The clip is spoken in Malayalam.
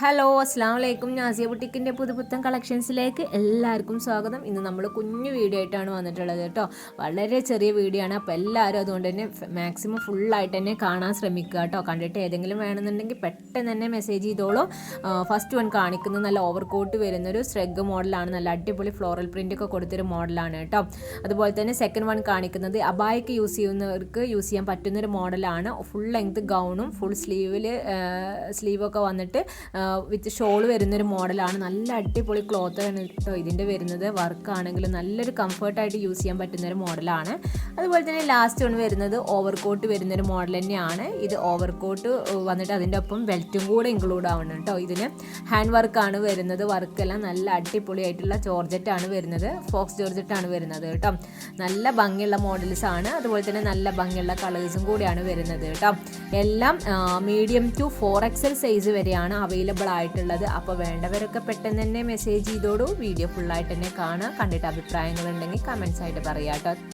ഹലോ അസ്സാം വലൈക്കും നാസിയ ബുട്ടിക്കിന്റെ പുതുപുത്തൻ കളക്ഷൻസിലേക്ക് എല്ലാവർക്കും സ്വാഗതം. ഇന്ന് നമ്മൾ കുഞ്ഞു വീഡിയോ ആയിട്ടാണ് വന്നിട്ടുള്ളത് കേട്ടോ. വളരെ ചെറിയ വീഡിയോ ആണ്. അപ്പോൾ എല്ലാവരും അതുകൊണ്ട് തന്നെ മാക്സിമം ഫുള്ളായിട്ട് തന്നെ കാണാൻ ശ്രമിക്കുക കേട്ടോ. കണ്ടിട്ട് ഏതെങ്കിലും വേണമെന്നുണ്ടെങ്കിൽ പെട്ടെന്ന് തന്നെ മെസ്സേജ് ചെയ്തോളൂ. ഫസ്റ്റ് വൺ കാണിക്കുന്നത് നല്ല ഓവർ കോട്ട് വരുന്നൊരു സ്ട്രെഗ് മോഡലാണ് നല്ല അടിപൊളി ഫ്ലോറൽ പ്രിന്റ് ഒക്കെ കൊടുത്തൊരു മോഡലാണ് കേട്ടോ. അതുപോലെ തന്നെ സെക്കൻഡ് വൺ കാണിക്കുന്നത് അബായ്ക്ക് യൂസ് ചെയ്യുന്നവർക്ക് യൂസ് ചെയ്യാൻ പറ്റുന്നൊരു മോഡലാണ് ഫുൾ ലെങ്ത് ഗൗണും ഫുൾ സ്ലീവിൽ സ്ലീവൊക്കെ വന്നിട്ട് വിത്ത് ഷോൾ വരുന്നൊരു മോഡലാണ്. നല്ല അടിപൊളി ക്ലോത്ത് ആണ് കേട്ടോ ഇതിന്റെ വരുന്നത്. വർക്ക് ആണെങ്കിലും നല്ലൊരു കംഫർട്ടായിട്ട് യൂസ് ചെയ്യാൻ പറ്റുന്നൊരു മോഡലാണ്. അതുപോലെ തന്നെ ലാസ്റ്റ് ഒന്ന് വരുന്നത് ഓവർ കോട്ട് വരുന്നൊരു മോഡൽ തന്നെയാണ്. ഇത് ഓവർ കോട്ട് വന്നിട്ട് അതിന്റെ ഒപ്പം ബെൽറ്റും കൂടെ ഇൻക്ലൂഡ് ആവണം കേട്ടോ ഇതിന് ഹാൻഡ് വർക്കാണ് വരുന്നത്. വർക്കെല്ലാം നല്ല അടിപൊളിയായിട്ടുള്ള ജോർജറ്റ് ആണ് വരുന്നത്. ഫോക്സ് ജോർജറ്റാണ് വരുന്നത് കേട്ടോ നല്ല ഭംഗിയുള്ള മോഡൽസ് ആണ്. അതുപോലെ തന്നെ നല്ല ഭംഗിയുള്ള കളേഴ്സും കൂടിയാണ് വരുന്നത് കേട്ടോ എല്ലാം medium to four XL size വരെയാണ് അവൈലബിൾ ആയിട്ടുള്ളത്. അപ്പോൾ വേണ്ടവരൊക്കെ പെട്ടെന്ന് തന്നെ മെസ്സേജ് ചെയ്തോളൂ. വീഡിയോ ഫുള്ളായിട്ട് തന്നെ കാണുക കണ്ടിട്ട് അഭിപ്രായങ്ങളുണ്ടെങ്കിൽ കമൻസ് ആയിട്ട് പറയാം കേട്ടോ